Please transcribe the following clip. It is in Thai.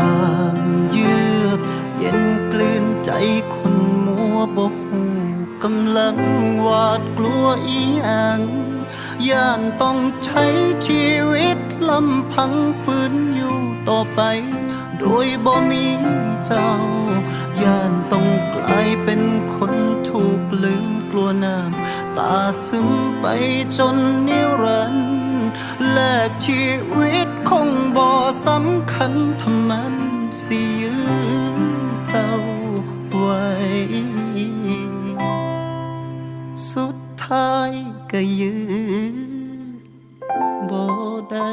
ความเยือกเย็นกลืนใจคนมัวบกกำลังหวาดกลัวอีหยังย่านต้องใช้ชีวิตลำพังฝืนอยู่ต่อไป โดยบ่มีเจ้า ย่านต้องกลายเป็นคนถูกลืมกลัวน้ำตาซึมไปจนนิรันดร์แลกชีวิตคง มันสิยื้อเจ้าไว้ สุดท้ายก็ยื้อบ่ได้